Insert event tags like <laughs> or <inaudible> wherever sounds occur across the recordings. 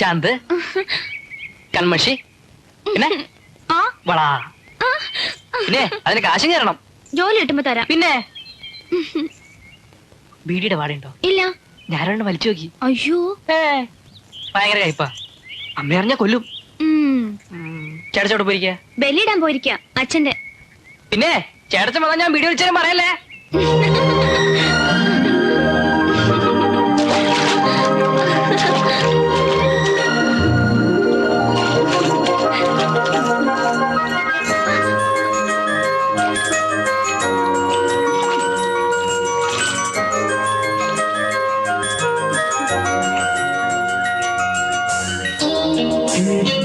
ചാന്ത്. കൺമഷി. പിന്നെ? വളാ. പിന്നെ അതിന് കാശും കയറണം. ജോലി കിട്ടുമ്പോ തരാം. പിന്നെ? ബീഡിയുടെ പാടുണ്ടോ ഇല്ല. ഞാനോണ്ട് വലിച്ചു നോക്കി. അയ്യോ. ഭയങ്കര കയ്പാ. അമ്മ അറിഞ്ഞ കൊല്ലും. ചേടച്ചോട് ചേട്ടച്ചോട്ട് പോയിരിക്ക? ബലിയിടാൻ പോയിരിക്ക അച്ഛന്റെ പിന്നെ? ചേട്ടച്ച മകൻ ഞാൻ വീഡിയോ വിളിച്ചാലും പറയല്ലേ? <laughs> മോൾ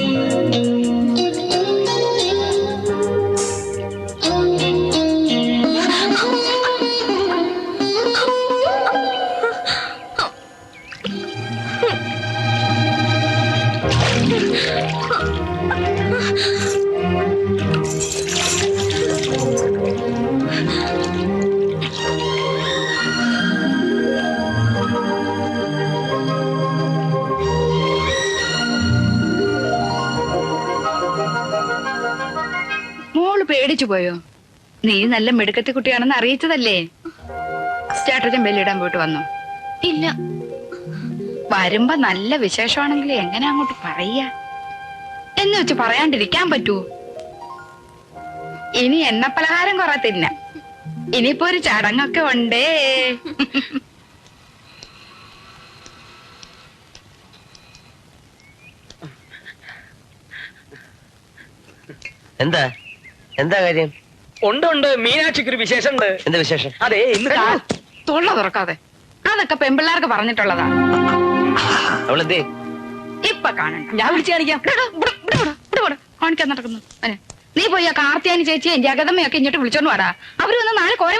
പോയോ? നീ നല്ല മെടുക്കത്തെ കുട്ടിയാണെന്ന് അറിയിച്ചതല്ലേ? ചേട്ടച്ചൻ ബെല്ലിടാൻ പോയിട്ട് വന്നു? ഇല്ല. വരുമ്പോ നല്ല വിശേഷമാണെങ്കിൽ എങ്ങനെ അങ്ങോട്ട് പറയാ? എന്ന് വെച്ച് പറയാണ്ടിരിക്കാൻ പറ്റൂ. ഇനി എണ്ണ പലഹാരം കുറെ തിന്ന ഇനിയിപ്പോ ഒരു ചടങ്ങൊക്കെ ഉണ്ടേ. എന്താ? എന്താ കാര്യം? ഉണ്ട് ഉണ്ട്. മീനാക്ഷിക്ക് ഒരു വിശേഷം ഉണ്ട് എന്താ വിശേഷം? അതെ ഇന്ന് കാ- തൊള്ള തുറക്കാതെ. അതൊക്കെ പെമ്പിള്ളാർക്ക് പറഞ്ഞിട്ടുള്ളതാ. അവളെന്തേ? ഇപ്പൊ കാണണ്ട ഞാൻ വിളിച്ചു കാണിക്കാം. ഇവിടെ, ഇവിടെ, ഇവിടെ, ഇവിടെ, ഇവിടെ, ഇവിടെ. കാണിക്കാൻ നടക്കുന്നു. നീ പോയി ആ കാർത്തിയാനി ചേച്ചിയും ജഗതമ്മയൊക്കെ ഇങ്ങോട്ട് വിളിച്ചോണ്ട് വാടാ. അവർ വന്ന് നാളെ കോര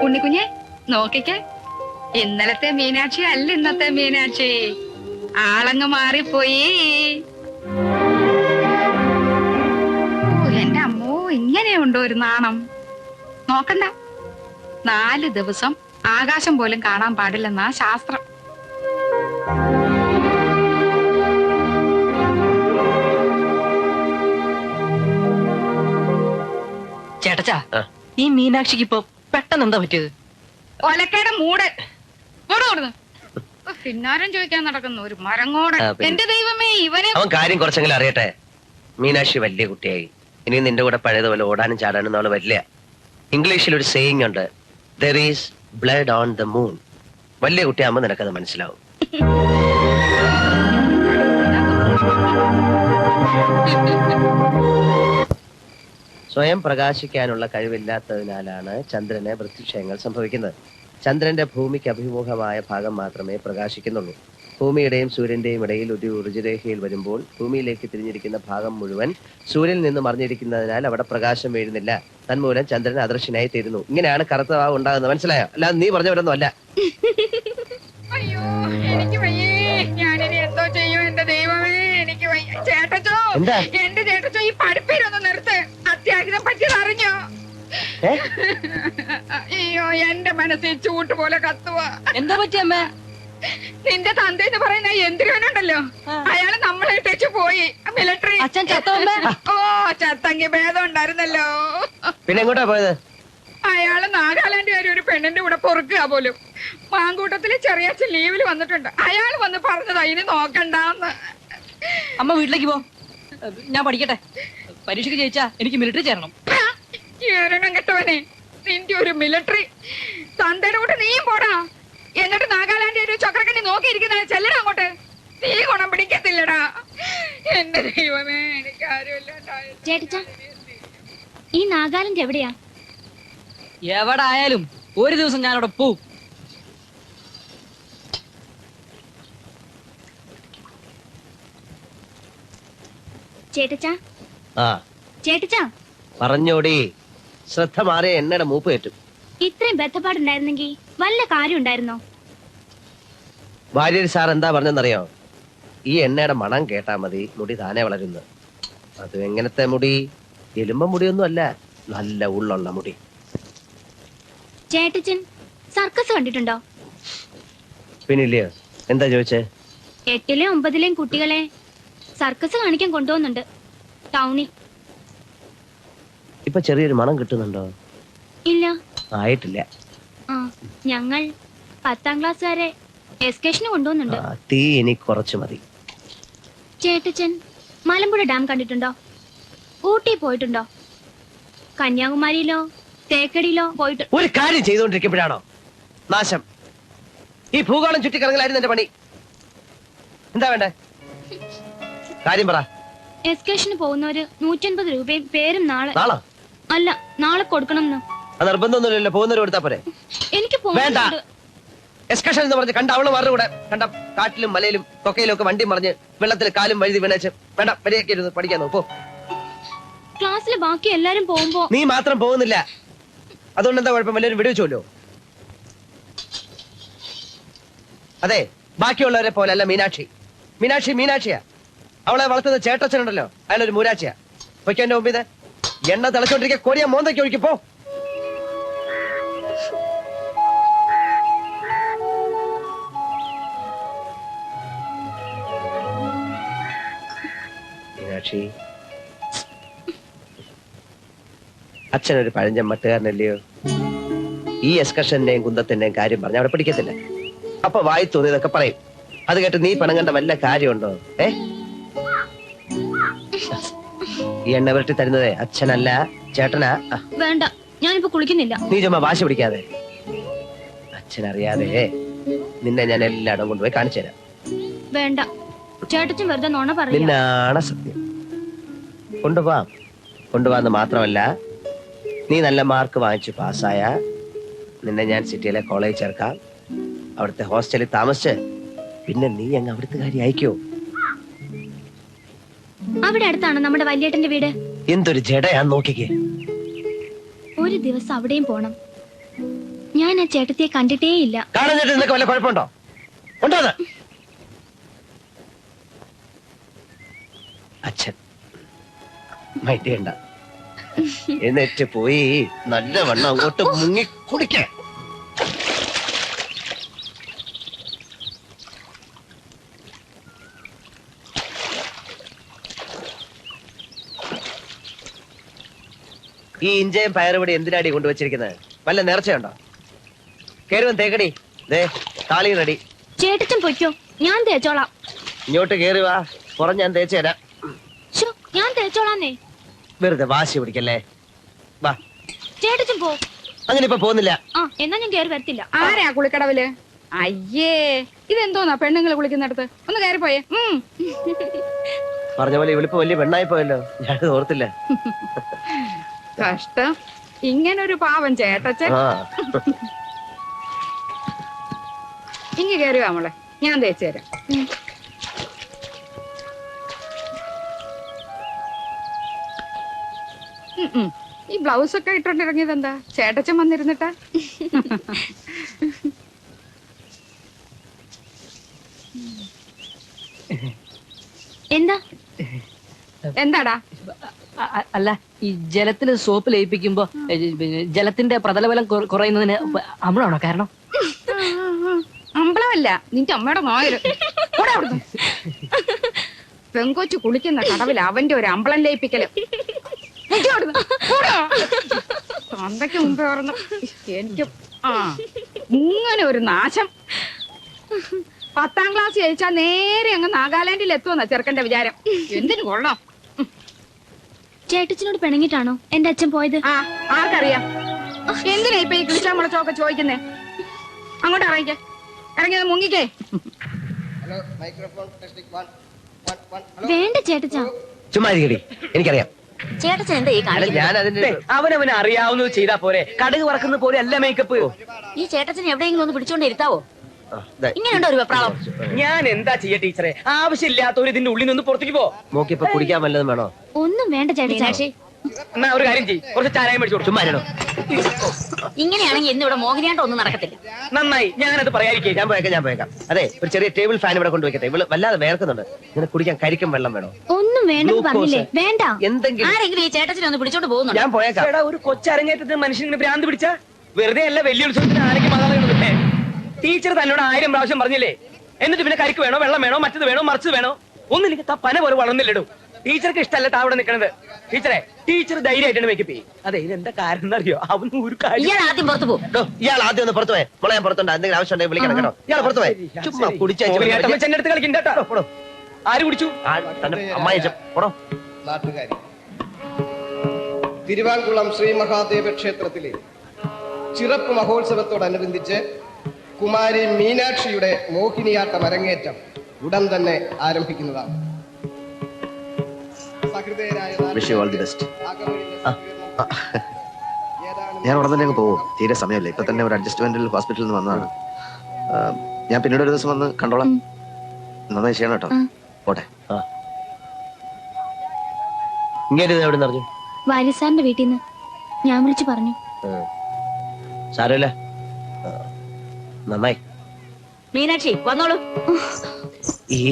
ഉണ്ണിക്കുഞ്ഞെ നോക്കിക്കേ. ഇന്നലത്തെ മീനാക്ഷി അല്ല ഇന്നത്തെ മീനാക്ഷി. ആളങ്ങ് മാറിപ്പോയി. എന്റെ അമ്മോ ഇങ്ങനെയുണ്ടോ ഒരു നാണം? നോക്കണ്ട. നാല് ദിവസം ആകാശം പോലും കാണാൻ പാടില്ലെന്നാ ശാസ്ത്രം. ചേട്ടച്ചാ ഈ മീനാക്ഷിക്ക് ഇപ്പൊ പെട്ടെന്ന് എന്താ പറ്റിയത്? ഒലക്കയുടെ മൂട്. പിന്നാരം ചോദിക്കാൻ നടക്കുന്നു. ഒരു ആ, പിന്നെ. എന്റെ ദൈവമേ ഇവനെ അവൻ കാര്യം കുറച്ചെങ്കിലും അറിയട്ടെ. മീനാക്ഷി വലിയ കുട്ടിയായി. ഇനി നിന്റെ കൂടെ പഴയതുപോലെ ഓടാനും ചാടാനും അവൾ വരില്ല. ഇംഗ്ലീഷിൽ ഒരു സേയിങ് ഉണ്ട്. There is blood on the moon വലിയ കുട്ടിയാകുമ്പോ നിനക്കത് മനസ്സിലാവും. സ്വയം പ്രകാശിക്കാനുള്ള കഴിവില്ലാത്തതിനാലാണ് ചന്ദ്രന് വൃത്തിക്ഷയങ്ങൾ സംഭവിക്കുന്നത്. ചന്ദ്രന്റെ ഭൂമിക്ക് അഭിമുഖമായ ഭാഗം മാത്രമേ പ്രകാശിക്കുന്നുള്ളൂ. ഭൂമിയുടെയും സൂര്യന്റെയും ഇടയിൽ ഒരു ഋജുരേഖയിൽ വരുമ്പോൾ ഭൂമിയിലേക്ക് തിരിഞ്ഞിരിക്കുന്ന ഭാഗം മുഴുവൻ സൂര്യനിൽ നിന്ന് മറിഞ്ഞിരിക്കുന്നതിനാൽ അവിടെ പ്രകാശം വീഴുന്നില്ല. തന്മൂലം ചന്ദ്രൻ അദൃശ്യനായി തീരുന്നു. ഇങ്ങനെയാണ് കറുത്ത ഭാവം ഉണ്ടാകുന്നത്. മനസ്സിലായോ? അല്ല നീ പറഞ്ഞവരൊന്നും അല്ല. അയ്യോ എനിക്ക് വയ്യേ. ഞാനിനി എന്തോ ചെയ്യും എന്റെ ദൈവമേ. എനിക്ക് വയ്യ. ചേട്ടച്ചോ എന്താ? എന്റെ ചേട്ടച്ചോ ഈ നിർത്ത്? അയ്യോ എന്റെ മനസ്സിൽ ചൂട്ട് പോലെ കത്തുവാ. എന്താ പറ്റിയ അമ്മ? നിന്റെ തന്ത എന്ന് പറയുന്ന യന്ത്രനുണ്ടല്ലോ അയാൾ നമ്മളെ ഇട്ടേച്ച് പോയി. മിലിറ്ററി. അച്ഛൻ ചത്തോ അമ്മേ? ഓ ചത്തങ്കി ഭേദം ഉണ്ടായിരുന്നല്ലോ. പിന്നെ എങ്ങോട്ടാ പോയത്? അയാൾ നാഗാലാൻഡ് വരെ ഒരു പെണ്ണിന്റെ കൂടെ പൊറുക്കുക പോലും. മാങ്കൂട്ടത്തിൽ ചെറിയച്ഛൻ ലീവിൽ വന്നിട്ടുണ്ട്. അയാൾ വന്ന് പറഞ്ഞതാ ഇനി നോക്കണ്ടെന്ന്. അമ്മ വീട്ടിലേക്ക് പോ. ഞാൻ പഠിക്കട്ടെ. പരീക്ഷയ്ക്ക് ജയിച്ചാ എനിക്ക് മിലിട്ടറി ചേരണം. ഏരണം കെട്ടവനെ. നിന്റെ ഒരു മിലിറ്ററി തന്തയുടെ കൂടെ നീയും പോടാ. എന്നിട്ട് നാഗാലാൻഡ് ഒരു ചക്രക്കണ്ണി നോക്കിയിരിക്കുന്ന ചെല്ലടാ അങ്ങോട്ട്. നീ ഗുണം പിടിക്കത്തില്ലടാ. എന്റെ ദൈവമേ എനിക്ക് ആരുമില്ല ചേട്ടച്ചാ ഈ നാഗാലാൻഡ് എവിടെയാ? എവിടെ ആയാലും ഒരു ദിവസം ഞാൻ അവിടെ പോവും. ചേട്ടച്ചാ ആ. ചേട്ടച്ചാ. പറഞ്ഞോടി. ശ്രദ്ധ മാറിയ എണ്ണയുടെ മൂപ്പ് കയറ്റും. ഇത്രയും ബന്ധപ്പാടുണ്ടായിരുന്നെങ്കിൽ വല്ല കാര്യം ഉണ്ടായിരുന്നോ ഭാര്യ സാർ എന്താ പറഞ്ഞെന്നറിയോ? ഈ എണ്ണയുടെ മണം കേട്ടാ മതി മുടി താനെ വളരുന്നു. അത് എങ്ങനത്തെ മുടി? എലുമ്പ മുടിയൊന്നും അല്ല നല്ല ഉള്ളുള്ള മുടി. ചേട്ടച്ചൻ സർക്കസ് കണ്ടിട്ടുണ്ടോ? പിന്നില്ലയോ? എന്താ ചോദിച്ചേ? എട്ടിലെയും ഒമ്പതിലെയും കുട്ടികളെ സർക്കസ് കാണിക്കാൻ കൊണ്ടുപോകുന്നുണ്ട്. ടൗണിൽ. ഇപ്പൊ ചെറിയൊരു മണം കിട്ടുന്നുണ്ടോ? ഇല്ല. ആയിട്ടില്ല. ആ ഞങ്ങൾ പത്താം ക്ലാസ് വരെ എസ്കേഷന് കൊണ്ടുപോകുന്നുണ്ട് ആ, തീ ഇനി കുറച്ച് മതി. ചേട്ടച്ചൻ മലമ്പുഴ ഡാം കണ്ടിട്ടുണ്ടോ? ഊട്ടി പോയിട്ടുണ്ടോ? കന്യാകുമാരിയിലോ തേക്കടിയിലോ പോയിട്ട് ഒരു കാര്യം ചെയ്തുകൊണ്ടിരിക്കുമ്പോഴാണോ? നാശം. ഈ ഭൂഗോളം ചുറ്റിക്കറങ്ങലായിരുന്നു എന്റെ പണി. എന്താ വേണ്ടേ? കാര്യം പറ. എസ്കേഷന് പോകുന്നവര് നൂറ്റൻപത് രൂപയും പേരും നാളെ നാളോ? അല്ല നാളെ കൊടുക്കണം നിർബന്ധമൊന്നുമില്ലല്ലോ പോകുന്നവരെ കൊടുത്താ പോരെ. എനിക്ക് വേണ്ട. എക്സ്കർഷൻ എന്ന് പറഞ്ഞ് കണ്ട അവൾ മാറുടെ കൂടെ കണ്ട കാട്ടിലും മലയിലും തൊക്കയിലും ഒക്കെ വണ്ടി മറിഞ്ഞ് വെള്ളത്തിൽ കാലും വഴുതി വീണേച്ച് വേണ്ട വരെയൊക്കെ ഇരുന്ന് പഠിക്കാൻ നോക്കൂ ക്ലാസ്സിലെ ബാക്കി എല്ലാരും പോകുമ്പോ നീ മാത്രം പോകുന്നില്ല. അതുകൊണ്ട് എന്താ കുഴപ്പം? എല്ലാവരും വിടുവിച്ചോല്ലോ അതെ ബാക്കിയുള്ളവരെ പോലെ അല്ല മീനാക്ഷി. മീനാക്ഷി മീനാക്ഷിയാ. അവളെ വളർത്തുന്ന ചേട്ടച്ചനുണ്ടല്ലോ. അയാളൊരു മൂരാക്ഷിയാ പൊയ്ക്കോ മുമ്പ് മുമ്പിത് എണ്ണ തിളച്ചോണ്ടിരിക്കുക കോരിയ മോന്തയ്ക്ക് ഒഴിക്കപ്പോ അച്ഛനൊരു പഴഞ്ചൻ മട്ടുകാരനല്ലയോ? ഈ എസ്കർഷന്റെയും കുന്തത്തിന്റെയും കാര്യം പറഞ്ഞ അവിടെ പിടിക്കത്തില്ല. അപ്പൊ വായി തോന്നിയതൊക്കെ പറയും. അത് കേട്ട് നീ പണം കണ്ട വല്ല കാര്യമുണ്ടോ? ഏ? ഈ എണ്ണ വിരട്ടി തരുന്നത് അച്ഛനല്ല ചേട്ടനാ? ആ, വേണ്ട ഞാനിപ്പോ കുളിക്കുന്നില്ല. നീ ചുമ്മാ വാശി പിടിക്കാതെ. അച്ഛനറിയാതെ നിന്നെ ഞാൻ എല്ലായിടം കൊണ്ടുപോയി കാണിച്ചു തരാം. വേണ്ട ചേട്ടച്ചൻ വെറുതെ നോണ പറയാ നിന്നാണ് സത്യം. കൊണ്ടുപോവാം. കൊണ്ടുപോവാന്ന് മാത്രമല്ല നീ നല്ല മാർക്ക് വാങ്ങിച്ചു പാസ്സായ നിന്നെ ഞാൻ സിറ്റിയിലെ കോളേജ് ചേർക്കാം. അവിടുത്തെ ഹോസ്റ്റലിൽ താമസിച്ച് പിന്നെ നീ അങ്ങ് അവിടുത്തെ കാര്യം അയക്കോ? അവിടെ അടുത്താണ് നമ്മുടെ വല്യേട്ടന്റെ വീട്? എന്തൊരു ജടയാ നോക്കിക്കേ. ഒരു ദിവസം അവിടെയും പോണം. ഞാൻ ആ ചേട്ടത്തിയെ കണ്ടിട്ടേ ഇല്ല കാണുന്നിട്ട് നിനക്ക് വല്ല കുഴപ്പമുണ്ടോ? ഉണ്ടോ അത്? അച്ഛൻ മൈറ്റേണ്ട <laughs> എന്നിട്ട് പോയി നല്ല വണ്ണം അങ്ങോട്ട് മുങ്ങി കുടിക്ക ഈ ഇഞ്ചയും പയറുപടി എന്തിനാടി കൊണ്ടുവച്ചിരിക്കുന്നത്? വല്ല നേർച്ചയുണ്ടോ? കേറുവൻ തേക്കടി ദേ താളി റെഡി. ചേട്ടച്ചൻ പൊയ്ക്കോ. ഞാൻ തേച്ചോളാം. ഇങ്ങോട്ട് കേറി വാ. പുറം ഞാൻ തേച്ച് തരാം. ഞാൻ തേച്ചോളാന്നേ. വെറുതെ വാശി പിടിക്കല്ലേ? വാ. ചേട്ടച്ചൻ പോ. അങ്ങനെ ഇപ്പൊ പോകുന്നില്ല. ആ എന്നാ ഞാൻ കേറി വരത്തില്ല. ആരാ കുളിക്കടവിൽ? അയ്യേ ഇതെന്തോന്നാ പെണ്ണുങ്ങൾ കുളിക്കുന്നിടത്ത്? ഒന്ന് കയറി പോയേ. പറഞ്ഞ പോലെ ഇവളിപ്പോ വലിയ പെണ്ണായി പോയല്ലോ. ഞാൻ ഓർത്തില്ല. <laughs> കഷ്ടം. ഇങ്ങനൊരു പാവം ചേട്ടച്ചൻ. ഇങ്ങ ഇങ്ങ് കയറി വാ മോളെ? ഞാൻ തേച്ചു തരാം ഉം, ഉം. ഈ ബ്ലൗസ് ഒക്കെ ഇട്ടോണ്ട് ഇറങ്ങിയത് എന്താ? ചേട്ടച്ചൻ വന്നിരുന്നിട്ടാ? എന്താ? എന്താടാ? അല്ല ഈ ജലത്തിൽ സോപ്പ് ലയിപ്പിക്കുമ്പോ ജലത്തിന്റെ പ്രതലബലം കുറയുന്നതിന് അമ്മളാണോ കാരണം? അമ്പളമല്ല നിന്റെ അമ്മയുടെ നോയൽ പെങ്കോച്ചു കുളിക്കുന്ന കടവിൽ അവന്റെ ഒരു അമ്പളം ലയിപ്പിക്കൽ. തന്തയ്ക്ക് മുമ്പേ ഓർന്ന്. എനിക്ക് ആ ഇങ്ങനെ ഒരു നാശം. പത്താം ക്ലാസ് ജയിച്ചാ നേരെ അങ്ങ് നാഗാലാൻഡിൽ എത്തുമെന്നാ ചെറുക്കന്റെ വിചാരം. എന്തിനു കൊള്ളാം? ചേട്ടച്ചനോട് പിണങ്ങിട്ടാണോ എന്റെ അച്ഛൻ പോയത്? ആ ആർക്കറിയാം. എന്തിനാ ഇപ്പൊ ഈ കൃഷ്ണ മുളച്ചൊക്കെ ചോദിക്കുന്നേ? അങ്ങോട്ട് ഇറങ്ങിക്കേ. ഇറങ്ങിയത് മുങ്ങിക്കേ. വേണ്ട ചേട്ടച്ച. ചുമ്മാ ഇരിക്കടി എനിക്കറിയാം. ചേട്ടച്ചൻ എന്താ ഈ അല്ല ഞാൻ അതിന്റെ അവനവന് അറിയാവുന്നത് ചെയ്താ പോരെ. കടുക് വറക്കുന്ന പോലെ അല്ല മേക്കപ്പ് ഈ ചേട്ടച്ചൻ എവിടെയെങ്കിലും ഒന്ന് പിടിച്ചോണ്ട് ഇരുത്താവോ? ആ, ദേ. ഇങ്ങനെയുണ്ടോ ഒരു വെപ്രാളം? ഞാൻ എന്താ ചെയ്യ ടീച്ചറെ? ആവശ്യമില്ലാത്ത ഒരു ഇതിന്റെ ഉള്ളിൽ നിന്ന് പുറത്തേക്ക് പോ. കുടിക്കാൻ വല്ലതും വേണോ? ഒന്നും വേണ്ട ചേട്ടി എന്നാ ഒരു കാര്യം ചെയ്യ്. കുറച്ച് ചാരായം മേടിച്ചു കൊടുക്കും. മരണം ഇങ്ങനെയാണെങ്കിൽ ഇന്ന് ഇവിടെ മോഹിനിയാട്ടം ഒന്നും നടക്കത്തില്ല. നന്നായി. ഞാനത് പറയാതിരിക്കേ. ഞാൻ പോയേക്കാം ഞാൻ പോയേക്കാം. അതെ ഒരു ചെറിയ ടേബിൾ ഫാൻ ഇവിടെ കൊണ്ടുവയ്ക്കട്ടെ ഇവൾ വല്ലാതെ വേർക്കുന്നുണ്ട്. ഇങ്ങനെ കുടിക്കാൻ കരിക്കും വെള്ളം വേണോ? ഒന്നും വേണ്ട പറഞ്ഞില്ലേ? വേണ്ട. എന്തെങ്കിലും ആരെങ്കിലും ഈ ചേട്ടച്ചനെ ഒന്ന് പിടിച്ചോണ്ട് പോകുന്നു ഞാൻ പോയേക്കാം. ഒരു കൊച്ചരങ്ങേറ്റത്തിന് മനുഷ്യന് ഭ്രാന്ത് പിടിച്ച? വെറുതെ അല്ല വലിയ ഉത്സവത്തിന് ആരെങ്കിലും മാതാളെ ടീച്ചർ തന്നോട് ആയിരം പ്രാവശ്യം പറഞ്ഞില്ലേ? എന്നിട്ട് പിന്നെ കരിക്ക് വേണോ വെള്ളം വേണോ മറ്റത് വേണോ മറിച്ചത് വേണോ? ഒന്നും താ പന പോലെ വളർന്നില്ലടും. ടീച്ചർക്ക് ഇഷ്ടമല്ല താ അവിടെ നിൽക്കണത് ടീച്ചറെ ടീച്ചർ ധൈര്യമായിട്ടാണ് മേക്കപ്പ് ചെയ്യും. അതെ ഇതെന്താ കാരണം എന്നറിയോ അവന് ഒരു കാര്യം ഇയാൾ ആദ്യം പുറത്തു പോകും. ഡോ, ഇയാൾ ആദ്യം ഒന്ന് പുറത്തു പോയെ. മോളെ ഞാൻ പുറത്തുണ്ട്. എന്തെങ്കിലും ആവശ്യം ഉണ്ടെങ്കിൽ വിളിക്കണം കേട്ടോ. ഇയാൾ പുറത്തു പോയെ. ചുമ്മാ കുടിച്ചു ചെന്നെ അടുത്ത് കളിക്കണ്ട കേട്ടോ. ആര് കുടിച്ചു? അമ്മായി പോടോ. നാട്ടുകാരി. തിരുവാങ്കുളം ശ്രീ മഹാദേവ ക്ഷേത്രത്തിലെ ചിറപ്പ് മഹോത്സവത്തോടനുബന്ധിച്ച് കുമാരി മീനാക്ഷിയുടെ മോഹിനിയാട്ടം അരങ്ങേറ്റം ഉടൻ തന്നെ ആരംഭിക്കുന്നതാണ്. ഞാൻ ഉടൻ തന്നെ അങ്ങ് പോകും തീരെ സമയമില്ല? ഇപ്പൊ തന്നെ ഒരു അഡ്ജസ്റ്റ്മെന്റിൽ ഹോസ്പിറ്റലിൽ നിന്ന് വന്നതാണ്. ഞാൻ പിന്നീട് ഒരു ദിവസം വന്ന് കണ്ടോളാം. നന്നായി ചെയ്യണം കേട്ടോ. പോട്ടെ. ഇങ്ങനെ വാര്യസാറിന്റെ വീട്ടിൽ നിന്ന് ഞാൻ വിളിച്ചു പറഞ്ഞു. സാരമില്ല. നന്നായി. മീനാക്ഷി വന്നോളൂ. ഈ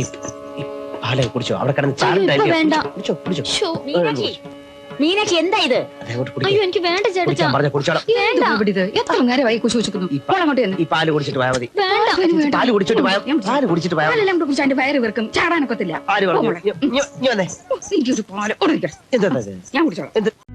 ഈ പാൽ കുടിച്ചോ? അവിടെ കിടന്ന് അയ്യോ, ഇപ്പൊ. വേണ്ട. കുടിച്ചോ കുടിച്ചോ? ഷോ മീനാക്ഷി. മീനാക്ഷി എന്താ ഇത്? അതെ, അങ്ങോട്ട് കുടിക്ക്. അയ്യോ എനിക്ക് വേണ്ട ചേട്ടാ. കുടിക്കാൻ പറഞ്ഞ കുടിച്ചോളാം. വേണ്ട. ഇത്? എത്ര നേരമായി കുശി വെച്ചിരിക്കുന്നു ഈ പാ- അങ്ങോട്ട് തന്നെ ഈ പാൽ കുടിച്ചിട്ട് പോയാൽ മതി. വേണ്ട. പാൽ കുടിച്ചിട്ട് പോയാൽ പാൽ കുടിച്ചിട്ട് പോയാൽ മതി. പാലെല്ലാം കൂടെ കുടിച്ചാൽ എന്റെ വയറ് വീർക്കും ചാടാനൊക്കത്തില്ല. ആര് പറഞ്ഞു മോളെ. ഇഞ്ഞ് ഇഞ്ഞ് വന്നേ. എനിക്കൊരു പാൽ. ഓടിക്കാം എന്താ? ഞാൻ കുടിച്ചോളാം. എന്ത്?